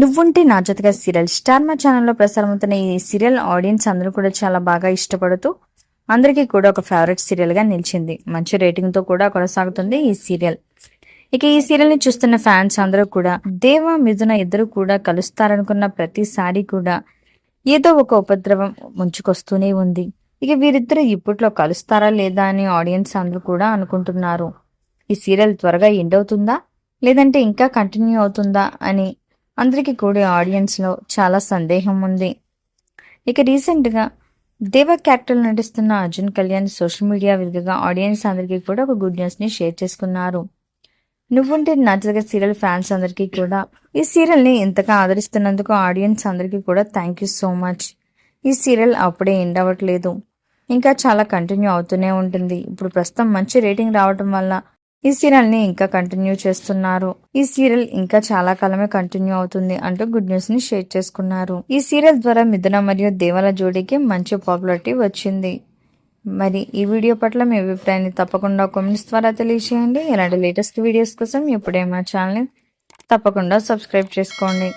నువ్వుంటే నా జతగా సీరియల్. స్టార్ మా ఛానల్లో ప్రసారమవుతున్న ఈ సీరియల్ ఆడియన్స్ అందరూ కూడా చాలా బాగా ఇష్టపడుతూ అందరికీ కూడా ఒక ఫేవరెట్ సీరియల్గా నిలిచింది. మంచి రేటింగ్తో కూడా కొనసాగుతుంది ఈ సీరియల్. ఇక ఈ సీరియల్ని చూస్తున్న ఫ్యాన్స్ అందరూ కూడా దేవ మిథున ఇద్దరు కూడా కలుస్తారనుకున్న ప్రతిసారి కూడా ఏదో ఒక ఉపద్రవం ముంచుకొస్తూనే ఉంది. ఇక వీరిద్దరు ఇప్పట్లో కలుస్తారా లేదా అని ఆడియన్స్ అందరూ కూడా అనుకుంటున్నారు. ఈ సీరియల్ త్వరగా ఎండ్ అవుతుందా? లేదంటే ఇంకా కంటిన్యూ అవుతుందా అని అందరికీ కూడా ఆడియన్స్లో చాలా సందేహం ఉంది. ఇక రీసెంట్గా దేవ క్యారెక్టర్ నటిస్తున్న అర్జున్ కళ్యాణ్ సోషల్ మీడియా వేదికగా ఆడియన్స్ అందరికీ కూడా ఒక గుడ్ న్యూస్ని షేర్ చేసుకున్నారు. నువ్వుంటే నచ్చగా సీరియల్ ఫ్యాన్స్ అందరికీ కూడా ఈ సీరియల్ని ఇంతగా ఆదరిస్తున్నందుకు ఆడియన్స్ అందరికీ కూడా థ్యాంక్ యూ సో మచ్. ఈ సీరియల్ అప్పుడే ఎండ్ అవ్వట్లేదు. ఇంకా చాలా కంటిన్యూ అవుతూనే ఉంటుంది. ఇప్పుడు ప్రస్తుతం మంచి రేటింగ్ రావటం వల్ల ఈ సీరియల్ని ఇంకా కంటిన్యూ చేస్తున్నారు. ఈ సీరియల్ ఇంకా చాలా కాలమే కంటిన్యూ అవుతుంది అంటూ గుడ్ న్యూస్ని షేర్ చేసుకున్నారు. ఈ సీరియల్ ద్వారా మిథున మరియు దేవల జోడీకి మంచి పాపులారిటీ వచ్చింది. మరి ఈ వీడియో పట్ల మీ అభిప్రాయాన్ని తప్పకుండా కామెంట్స్ ద్వారా తెలియజేయండి ఇలాంటి లేటెస్ట్ వీడియోస్ కోసం ఇప్పుడే మా ఛానల్ని తప్పకుండా సబ్స్క్రైబ్ చేసుకోండి.